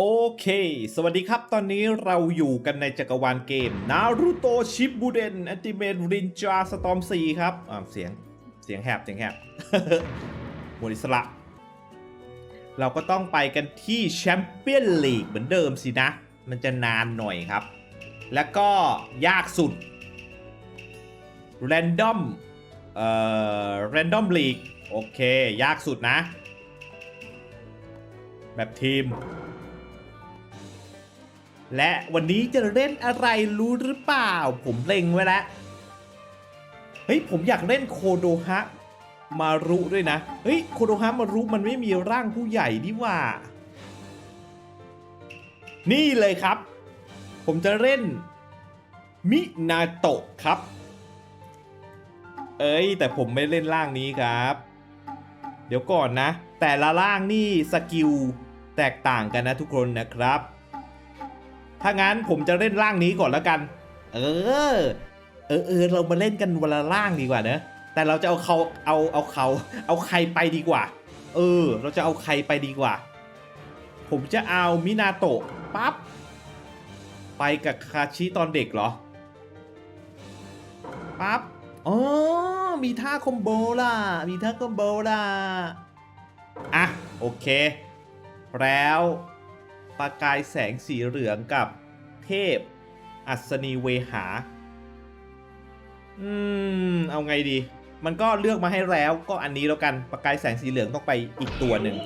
โอเค สวัสดีครับ ตอนนี้เราอยู่กันในจักรวาลเกม Naruto Shippuden Ultimate Ninja Storm 4ครับ อ่าเสียง เสียงแหบ เสียงแหบหมวดอิสระ เราก็ต้องไปกันที่แชมเปี้ยนลีกเหมือนเดิมสินะ มันจะนานหน่อยครับ แล้วก็ยากสุด Random เอ่อ Random League โอเค ยากสุดนะ แบบทีม และวันนี้จะเล่นอะไรรู้หรือเปล่า ผมเล็งไว้แล้ว เฮ้ย ผมอยากเล่นโคโดฮะมารุด้วยนะ เฮ้ย โคโดฮะมารุมันไม่มีร่างผู้ใหญ่นี่ว่า นี่เลยครับ ผมจะเล่น มินาโตะครับ เอ้ย แต่ผมไม่เล่นร่างนี้ครับ เดี๋ยวก่อนนะ แต่ละร่างนี่สกิลแตกต่างกันนะทุกคนนะครับ ถ้างั้นผมจะเล่นร่างนี้ก่อนแล้วกัน เออ เออเออเรามาเล่นกันวันละร่างดีกว่าเนอะแต่เราจะเอาเขาเอาเอาเขาเอาใครไปดีกว่า เออ เราจะเอาใครไปดีกว่า ผมจะเอามินาโตะปั๊บไปกับคาชิตอนเด็กเหรอปั๊บอ๋อมีท่าคอมโบล่ะ มีท่าคอมโบล่ะ อะ โอเค แล้ว ประกายแสงสีเหลืองกับเทพ อัศนีเวหา อืม เอาไงดี มันก็เลือกมาให้แล้วก็อันนี้แล้วกันประกายแสงสีเหลืองต้องไปอีกตัวหนึ่ง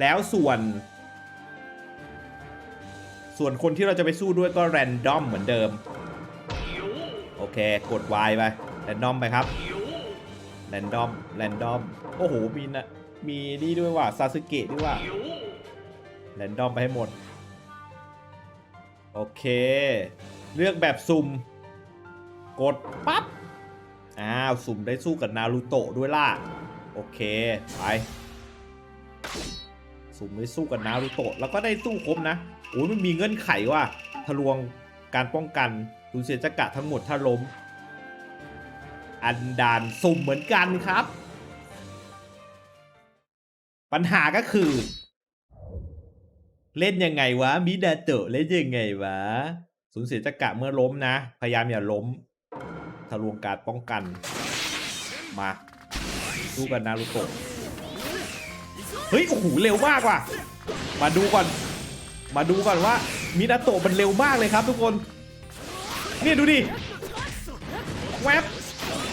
แล้วส่วน ส่วนคนที่เราจะไปสู้ด้วยก็แรนดอมเหมือนเดิม โอเค กด Y ไป แรนดอมไปครับ แรนดอม แรนดอม โอ้โห มีนะมีนี่ด้วยว่ะซาสึเกะด้วยว่ะ แรนดอมไปให้หมด โอเค เลือกแบบสุ่ม กดปั๊บ อ้าว สุ่มได้สู้กับนารูโตะด้วยล่ะ โอเค ไป สุ่มได้สู้กับนารูโตะแล้วก็ได้สู้ครบนะโอ้ยมันมีเงื่อนไขว่ะทะลวงการป้องกันสูญเสียจักระทั้งหมดถ้าล้ม อันดานสุ่มเหมือนกันครับ ปัญหาก็คือ เล่นยังไงวะมิดาโตะเล่นยังไงวะสูญเสียจักระเมื่อล้มนะ พยายามอย่าล้มทะลวงการป้องกัน มาสู้กันนารูโตะเฮ้ยโอ้โหเร็วมากว่ะ มาดูก่อน มาดูก่อนว่ามินาโตะมันเร็วมากเลยครับทุกคน เนี่ยดูดิแวบ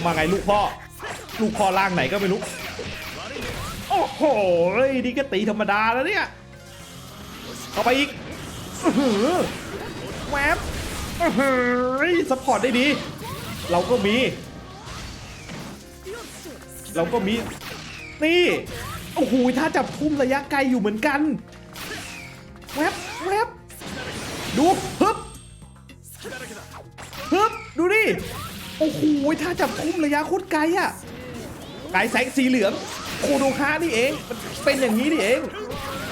มาไงลูกพ่อ ลูกพ่อล่างไหนก็ไม่รู้ โอ้โหนี่ก็ตีธรรมดาแล้วเนี่ย เข้าไปอีกอื้อหือแวบอื้อสปอร์ตได้ดี เราก็มี เราก็มี นี่ โอ้โห ถ้าจับทุ่มระยะไกลอยู่เหมือนกัน แวบแวบดูฮึบฮึบดูดิ โอ้โห ถ้าจับทุ่มระยะโคตรไกลอะไกลแสงสีเหลือง โคโดฮานี่เอง มันเป็นอย่างนี้นี่เอง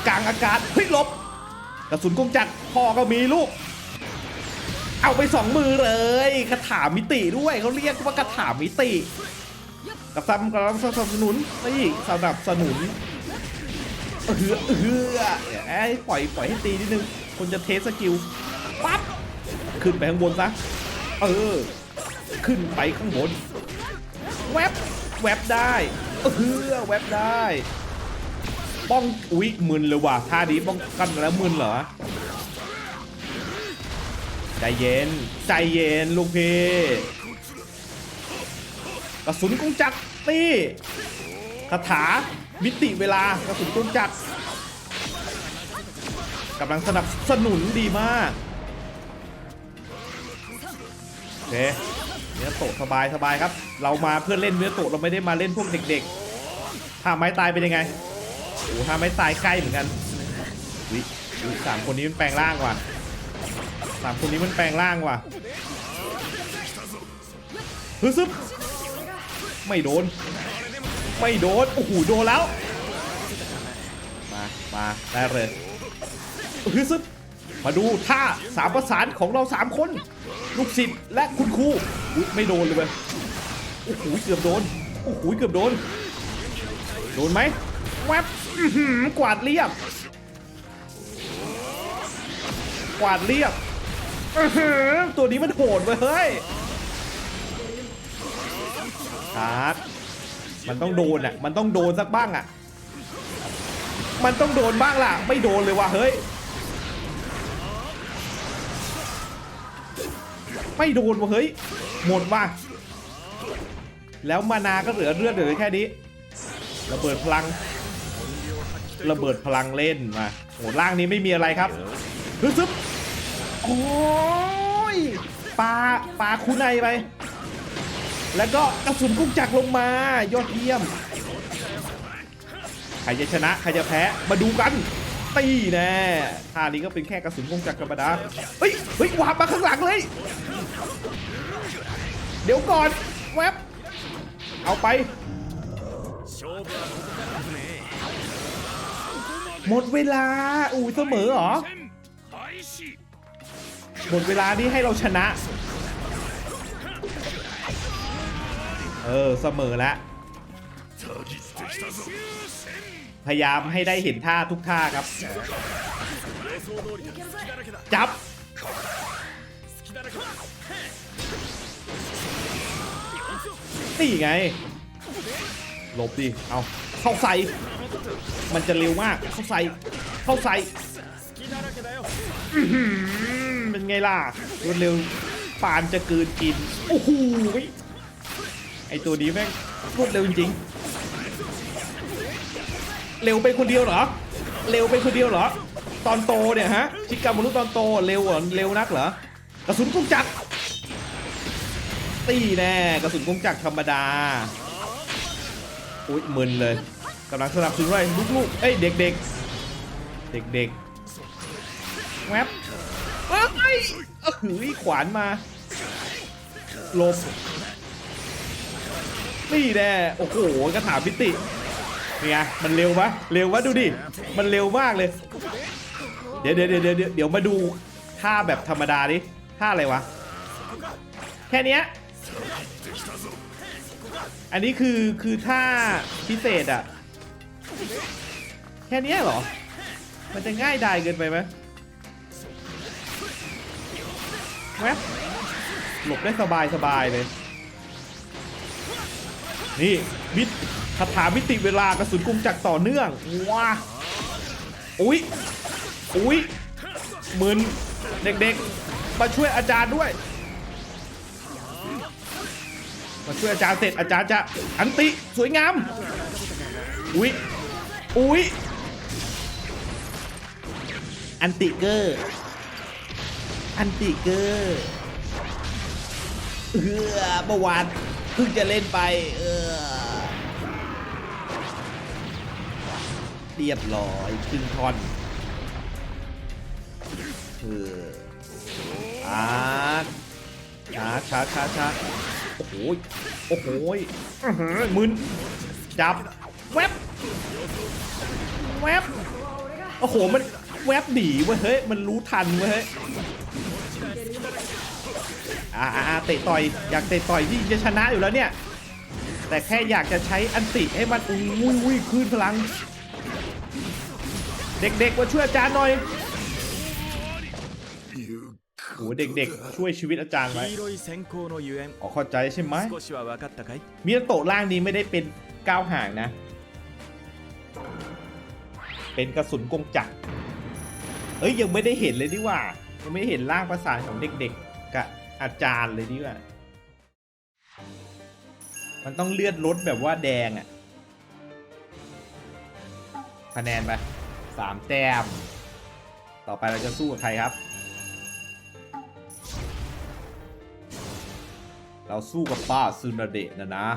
กลางอากาศ เฮ้ยลบ กระสุนกงจักรพ่อก็มีลูก เอาไปสองมือเลยคาถามิติด้วยเขาเรียกว่าคาถามิติกับซัมกำลังสนับสนุนนี่สนับสนุนเออเออไอ้ปล่อยปล่อยให้ตีนิดนึงคนจะเทสสกิลปั๊บขึ้นไปข้างบนซะเออ ขึ้นไปข้างบน แวบแวบได้เออแวบได้ ป้องอุ๊ยมึนเลยว่ะท่านี้ป้องกันแล้วมึนเหรอใจเย็นใจเย็นลูกพี่กระสุนกงจักรนี่คาถามิติเวลากระสุนกงจักรกำลังสนับสนุนดีมากโอเคเนื้อโตสบายสบายครับ เรามาเพื่อเล่นเนื้อโตเราไม่ได้มาเล่นพวกเด็กๆถ้าไม้ตายเป็นยังไง โอ้ถ้าไม่ตายใกล้เหมือนกันวิสามคนนี้มันแปลงร่างว่ะสามคนนี้มันแปลงร่างว่ะฮึซึบไม่โดน ไม่โดน โอ้โห โดนแล้ว มา มาได้เลยฮึซึบมาดูท่าสามประสานของเราสามคน ลูกศิษย์และคุณครูอุ๊ยไม่โดนเลยเว้ยโอ้โห เกือบโดน โอ้โห เกือบโดน โดนไหมแวบ กวาดเรียบ กวาดเรียบอื้อหือตัวนี้มันโหดเว้ยเฮ้ยชาร์จมันต้องโดนอะ มันต้องโดนสักบ้างอะ มันต้องโดนบ้างล่ะ ไม่โดนเลยว่ะเฮ้ย ไม่โดนว่ะเฮ้ย หมดว่ะ แล้วมานาก็เหลือเลือดเหลือแค่นี้ระเบิดพลัง ระเบิดพลังเล่นมาโอ้ล่างนี้ไม่มีอะไรครับฮึซึบโอ้ยปลาปลาคูในไป แล้วก็กระสุนกุ้งจักรลงมายอดเยี่ยม ใครจะชนะ ใครจะแพ้มาดูกันตีแน่ท่านี้ก็เป็นแค่กระสุนกุ้งจักรธรรมดาเฮ้ยเฮ้ยวาบมาข้างหลังเลย เดี๋ยวก่อนแวบเอาไป หมดเวลาอู้เสมอเหรอ หมดเวลานี้ให้เราชนะ เออ เสมอแล้วพยายามให้ได้เห็นท่าทุกท่าครับ จับ นี่ไง หลบดิ เอาเข้าใส่ มันจะเร็วมากเข้าใส่เข้าใส่เป็นไงล่ะรวดเร็วปานจะเกินกินโอ้โหไอตัวนี้แม่งรวดเร็วจริงเร็วไปคนเดียวเหรอ เร็วไปคนเดียวเหรอ ตอนโตเนี่ยฮะชิกามนุษย์ตอนโตเร็วเหรอเร็วนักเหรอกระสุนกุ้งจักรตีแน่กระสุนกุ้งจักรธรรมดาอุ้ยมึนเลย กำลังสนับสนุนอะไรลูกๆเอ้ยเด็กๆ เด็กๆแวบเอ้ยเอ้หือขวานมาลบนี่แน่โอ้โหกระถาพิตินี่ไงมันเร็วปะเร็วปะดูดิ มันเร็วมากเลยเดี๋ยวเดี๋ยวเดี๋ยวเดี๋ยวเดี๋ยวมาดูท่าแบบธรรมดาดิท่าอะไรวะ แค่นี้อันนี้คือคือท่าพิเศษอะ แค่นี้เหรอ มันจะง่ายดายเกินไปไหมแวบหลบได้สบายสบายเลย นี่มิดคาถามิติเวลากระสุนกุมจักรต่อเนื่องว้าอุ๊ยอุ๊ยมึนเด็กๆ มาช่วยอาจารย์ด้วย มาช่วยอาจารย์เสร็จอาจารย์จะอันติสวยงาม อุ๊ย อุ๊ยอันติเกอร์ อันติเกอร์เออเมื่อวานเพิ่งจะเล่นไปเออเรียบร้อยครึ่งท่อนเอออาร์ช้าช้าช้าช้าโอ้โหยโอ้โหยมึนจับ แวบโอ้โหมันแวบหนีเว้ยเฮ้ยมันรู้ทันเว้ยเฮ้ยอ่าเตะต่อยอยากเตะต่อยที่จะชนะอยู่แล้วเนี่ย แต่แค่อยากจะใช้อันติให้มันอุ้ยอุ้ยคืนพลัง เด็กๆมาช่วยอาจารย์หน่อยโหเด็กๆ ช่วยชีวิตอาจารย์ไว้อ๋อเข้าใจใช่ไหมมีโตะล่างนี้ไม่ได้เป็นก้าวห่างนะ เป็นกระสุนกงจักรเอ้ยยังไม่ได้เห็นเลยดีว่า ยังไม่เห็นร่างประสานของเด็กๆกับอาจารย์เลยดีว่า มันต้องเลือดลดแบบว่าแดงอะคะแนนไปสามแต้ม ต่อไปเราจะสู้กับใครครับ เราสู้กับป้าซึนาเดะนะนะ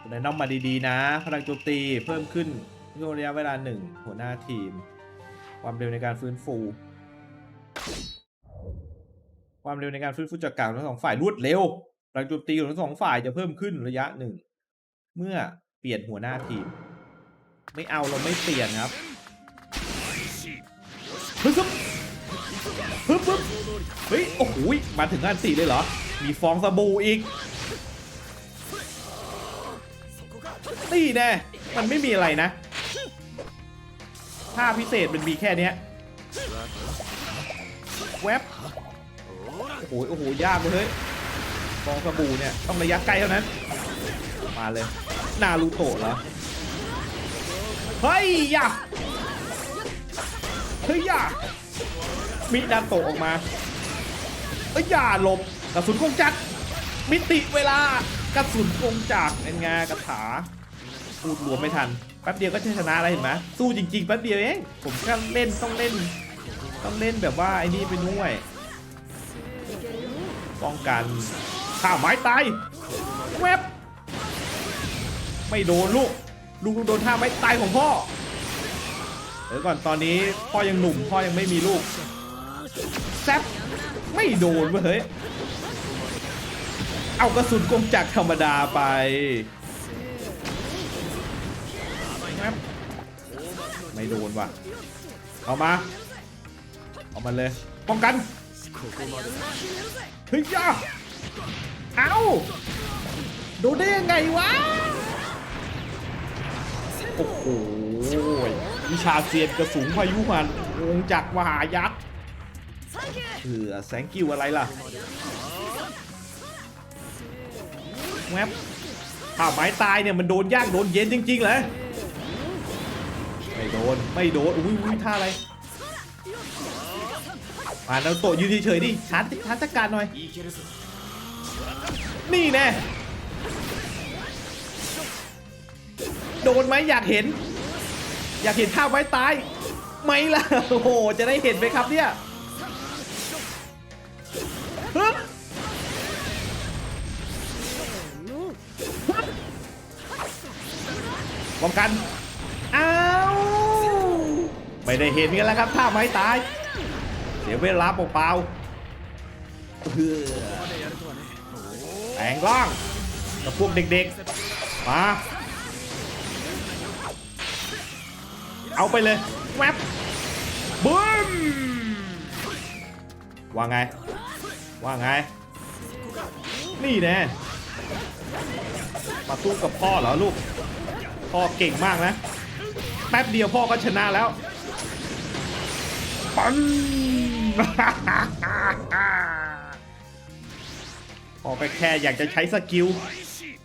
คุณนายน้องมาดีๆนะพลังโจมตีเพิ่มขึ้น ช่วงระยะเวลาหนึ่งหัวหน้าทีม ความเร็วในการฟื้นฟู ความเร็วในการฟื้นฟูจากการของทั้งสองฝ่ายรวดเร็วพลังโจมตีของทั้งสองฝ่ายจะเพิ่มขึ้นระยะหนึ่งเมื่อเปลี่ยนหัวหน้าทีม ไม่เอาเราไม่เปลี่ยนครับฮึบฮึบฮึบฮึบเฮ้ยโอ้โหมาถึงอันตีเลยเหรอ มีฟองสบู่อีกนี่แน่ มันไม่มีอะไรนะ ท่าพิเศษมันมีแค่เนี้ยแวบโอ้โหโอ้โหยากเลยเฮ้ยฟองสบู่เนี่ยต้องระยะใกล้เท่านั้น มาเลย นารูโตะเหรอ เฮ้ยอย่าเฮ้ยอย่ามินาโตะออกมาเอ้ยอย่าหลบกระสุนกงจักรมิติเวลากระสุนกงจักรเป็นไงกระถา พูดรวมไม่ทัน แป๊บเดียวก็ชนะอะไรเห็นไหมสู้จริงๆแป๊บเดียวเองผมแค่เล่นต้องเล่น ต้องเล่นแบบว่าไอ้นี่ไปด้วยป้องกันข้าไม้ตายแวบไม่โดนลูกลูกโดนท่าไม้ตายของพ่อเดี๋ยวก่อนตอนนี้พ่อยังหนุ่มพ่อยังไม่มีลูกแซบไม่โดนเว้ยเฮ้ยเอากระสุนกงจักรธรรมดาไป แว๊บไม่โดนว่ะ เอามา เอามันเลย ป้องกันเฮ้ยย่าเอาโดนได้ยังไงวะ โอ้โหวิชาเซียนกระสุนพายุมันวงจักรมหายักษ์เออแสงกิวอะไรล่ะแวบถ้าไม้ตายเนี่ยมันโดนย่างโดนเย็นจริงๆเลย ไม่โดน ไม่โดน อุ้ยอุ้ยท่าอะไรมาเราโตยืนเฉยๆดิชาร์จชาร์จจัดการหน่อย นี่แน่ โดนไหมอยากเห็น อยากเห็นท่าไม้ตายไหมล่ะ โอ้โห จะได้เห็นไหมครับเนี่ยป้องกัน ไม่ได้เห็นกันแล้วครับท่าไม้ตาย เสียเวลาเปล่าๆเพื่อแต่งร่างกับพวกเด็กๆ มา เอาไปเลยแวบบึ้มว่าไง ว่าไง นี่แน่มาสู้กับพ่อเหรอลูก พ่อเก่งมากนะ แป๊บเดียวพ่อก็ชนะแล้ว ปันพอไปแค่อยากจะใช้สกิล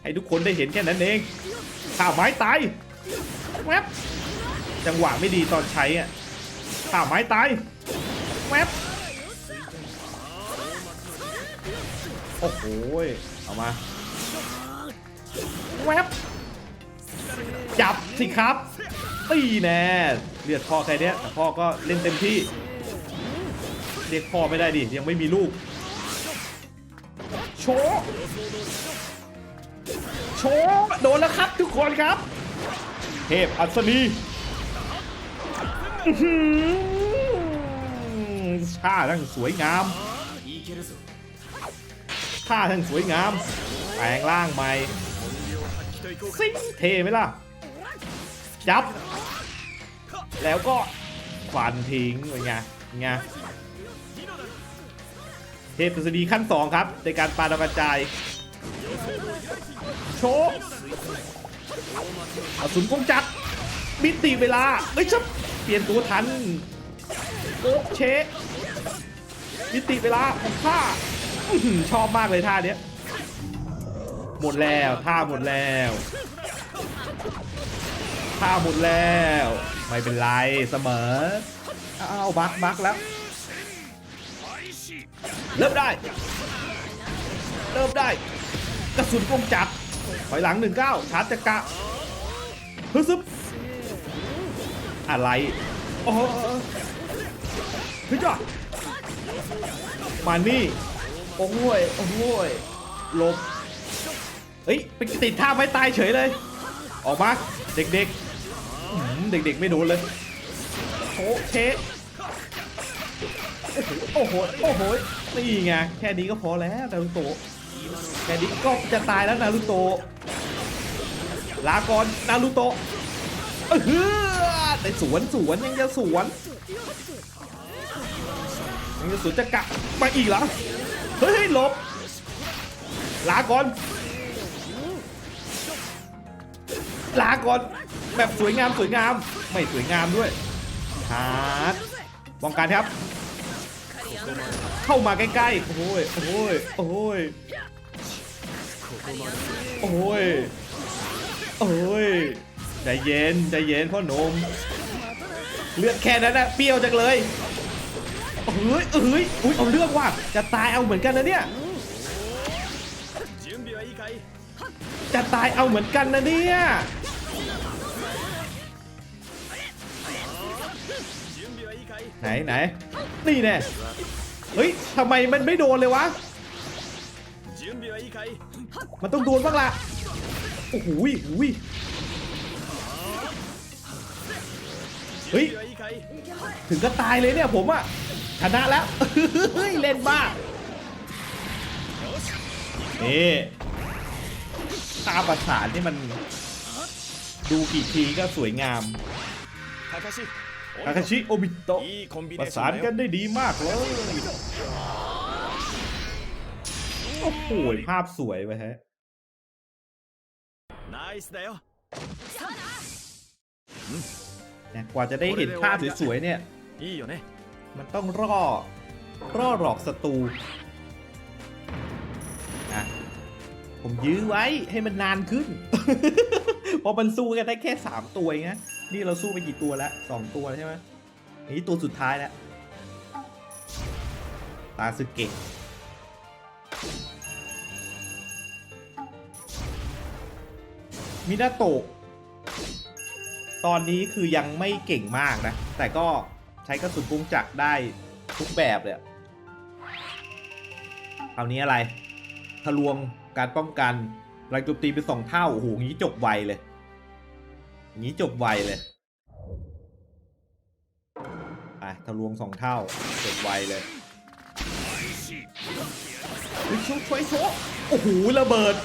ให้ทุกคนได้เห็นแค่นั้นเองข้าไม้ตายแวบจังหวะไม่ดีตอนใช้อะข้าไม้ตายแวบโอ้โหเอามาแวบจับสิครับ ตีแน่เลือดพ่อใครเนี้ยแต่พ่อก็เล่นเต็มที่ เรียกพ่อไม่ได้ดิยังไม่มีลูก โชว์โชว์โดนแล้วครับทุกคนครับ เทพอัศนีท่าทั้งสวยงามท่าทั้งสวยงามแปลงร่างใหม่ซิงเทไหมล่ะจับ แล้วก็ฟันทิ้งเป็นไงไงเทพกฤษฎีขั้น 2 ครับ ในการปาดาวกระจาย โชว์อสุนกงจักรมิติเวลาเอ้ยชับเปลี่ยนตัวทันโอ๊เชะมิติเวลาของข้าชอบมากเลยท่าเนี้ย หมดแล้วท่าหมดแล้วท่าหมดแล้ว ไม่เป็นไรเสมอเอาบักบักแล้ว เริ่มได้ เริ่มได้ กระสุนกงจักรถอยหลังหนึ่งเก้าชาร์จจักระฮึซึบอะไรโอ้โหเฮ้ยจ้ะมานี่ โอ้โยโอ้ยหลบเฮ้ย ไปติดท่าไม้ตายเฉยเลย ออกมา เด็กๆ เด็กๆไม่โดนเลยโชะเชะโอ้โห โอ้โห นี่ไง แค่นี้ก็พอแล้วนารุโตะแค่นี้ก็จะตายแล้วนารุโตะลาก่อนนารุโตะเออฮือแต่สวนสวนยังจะสวนยังจะสวนจะกะมาอีกเหรอ เฮ้ยหลบ ลาก่อน ลาก่อน แบบสวยงามสวยงาม ไม่สวยงามด้วยฮาร์ดวงการครับ เข้ามาใกล้ๆ โอ้ยโอ้ยโอ้ยโอ้ยโอ้ยใจเย็นใจเย็นพ่อหนุ่มเลือดแค่นั้นนะเปรี้ยวจังเลยเอ้ยเอ้ยอุ้ยเอาเลือกว่ะจะตายเอาเหมือนกันนะเนี่ยจะตายเอาเหมือนกันนะเนี่ย ไหนไหนนี่แน่เฮ้ยทำไมมันไม่โดนเลยวะ มันต้องโดนบ้างล่ะ โอ้โหโอ้ยเฮ้ย ถึงก็ตายเลยเนี่ยผมอะชนะแล้ว เล่นบ้านี่ตาประสานที่มัน ดูกี่ทีก็สวยงามทาคาชิ คาคาชิโอบิโตะประสานกันได้ดีมากเลยโอ้โหภาพสวยไปฮะกว่าจะได้เห็นภาพสวยๆเนี่ย มันต้องร่อ ร่อหลอกศัตรูผมยื้อไว้ให้มันนานขึ้น พอมันสู้กันได้แค่ 3 ตัวไง นี่เราสู้ไปกี่ตัวแล้วสองตัวแล้วใช่ไหมนนี้ตัวสุดท้ายแล้ว ตาสึเกะมินาโตะตอนนี้คือยังไม่เก่งมากนะ แต่ก็ใช้กระสุนกรุงจักรได้ทุกแบบเลยคราวนี้อะไร ทะลวงการป้องกันแรงโจมตีเป็นสองเท่า โอ้โหงี้จบไวเลย งี้จบไวเลยไปทะลวงสองเท่าจบไวเลยเฮ้ยช่วยช่วยโชว์โอ้โหระเบิด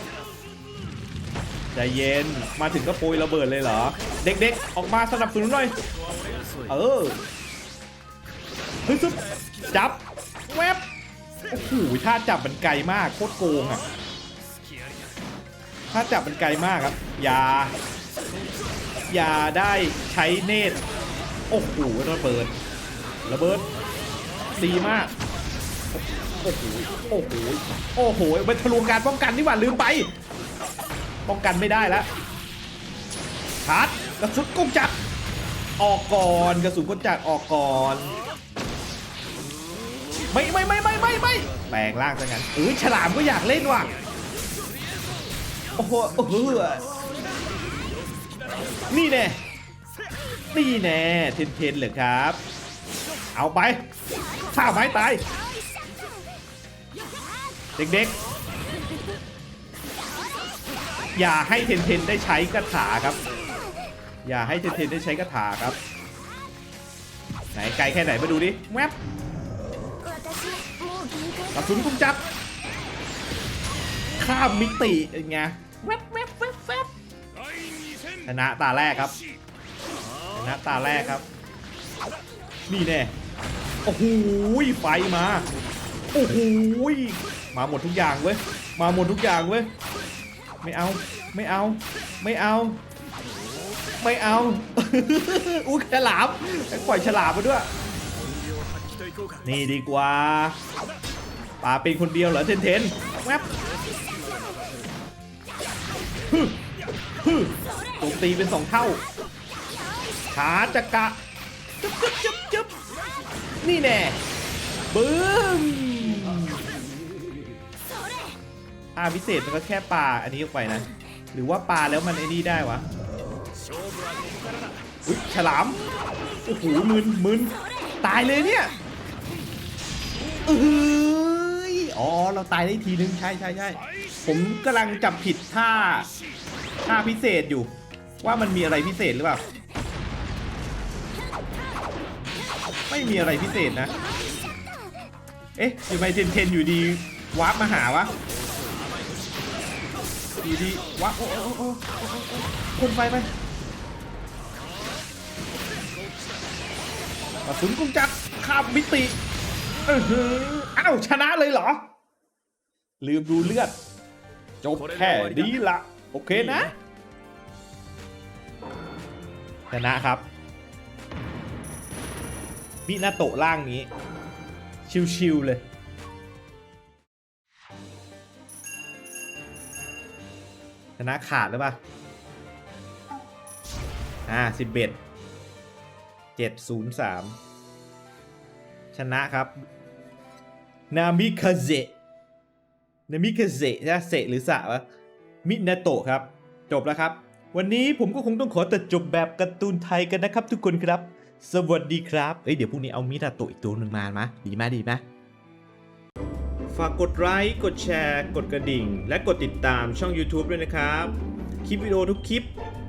ใจเย็นมาถึงก็โปรยระเบิดเลยเหรอ เด็กๆ ออกมาสนับสนุนหน่อย เออฮ้ยซุบจับแวบโอ้โหท่าจับมันไกลมากโคตรโกงอะท่าจับมันไกลมากครับ อย่า ยาได้ใช้เนตรโอ้โหระเบิดระเบิดดีมากโอ้โหโอ้โหโอ้โหเป็นทะลวงการป้องกันนี่หว่าลืมไป ป้องกันไม่ได้แล้วชาร์จกระสุนกุ้งจักออกก่อนกระสุนกุ้งจักออกก่อนไม่ไม่ไม่ไม่ไม่ไม่แปลงร่างซะงั้นเอ้ยฉลามก็อยากเล่นว่ะโอ้โหโอ้โห นี่แน่นี่แน่เทนเทนเหรอครับ เอาไปข้าไม้ตาย เด็กๆ อย่าให้เทนเทนได้ใช้กระถาครับ อย่าให้เทนเทนได้ใช้กระถาครับ ไหนไกลแค่ไหนมาดูดิแวบกระสุนกุ้งจับข้ามมิติไงแวบแวบแวบแวบ ชนะตาแรกครับชนะตาแรกครับ นี่แน่โอ้โหไฟมาโอ้โหมาหมดทุกอย่างเว้ยมาหมดทุกอย่างเว้ยไม่เอาไม่เอาไม่เอาไม่เอาอู้ยฉลามปล่อยฉลามมาด้วย นี่ดีกว่า ป่าเป็นคนเดียวเหรอเทนเทนแวบฮึฮึ มตีเป็นสองเท่าขาจักระจุ๊บจุ๊บจุ๊บจุ๊บนี่แน่บึ้มอาพิเศษมันก็แค่ปลาอันนี้ออกไปนะ หรือว่าปลาแล้วมันไอ้นี่ได้วะอุ้ยฉลาม โอ้โหมึนมึนตายเลยเนี่ยเอ้ยอ๋อ เราตายได้ทีนึง ใช่ใช่ใช่ผมกำลังจับผิดท่าท่าพิเศษอยู่ ว่ามันมีอะไรพิเศษหรือเปล่า ไม่มีอะไรพิเศษนะ เอ๊ะทำไมเทนเทนอยู่ดีวาร์ปมาหาวะอยู่ดีวาร์ปโอ้โอ้โอ้โอ้คนไปไปกระสุนกุ้งจักรข้ามมิติเออหืออ้าวชนะเลยเหรอ ลืมดูเลือด จบแค่นี้ละ โอเคนะ ชนะครับมินาโตะล่างนี้ ชิวๆเลยชนะขาดหรือเปล่าอ่าสิบเอ็ดเจ็ดศูนย์สามชนะครับ นามิคาเซะนามิคาเซะใช่เซะหรือสะวะมินาโตะครับ จบแล้วครับ วันนี้ผมก็คงต้องขอตัดจบแบบการ์ตูนไทยกันนะครับ ทุกคนครับ สวัสดีครับเอ้ยเดี๋ยวพรุ่งนี้เอามินาโตะอีกตัวหนึ่งมามะดีไหมดีไหมฝากกดไลค์กดแชร์ กดกระดิ่ง และกดติดตามช่อง YouTube ด้วยนะครับ คลิปวิดีโอทุกคลิป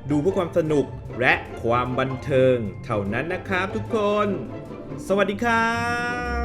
ดูเพื่อความสนุกและความบันเทิง เท่านั้นนะครับทุกคน สวัสดีครับ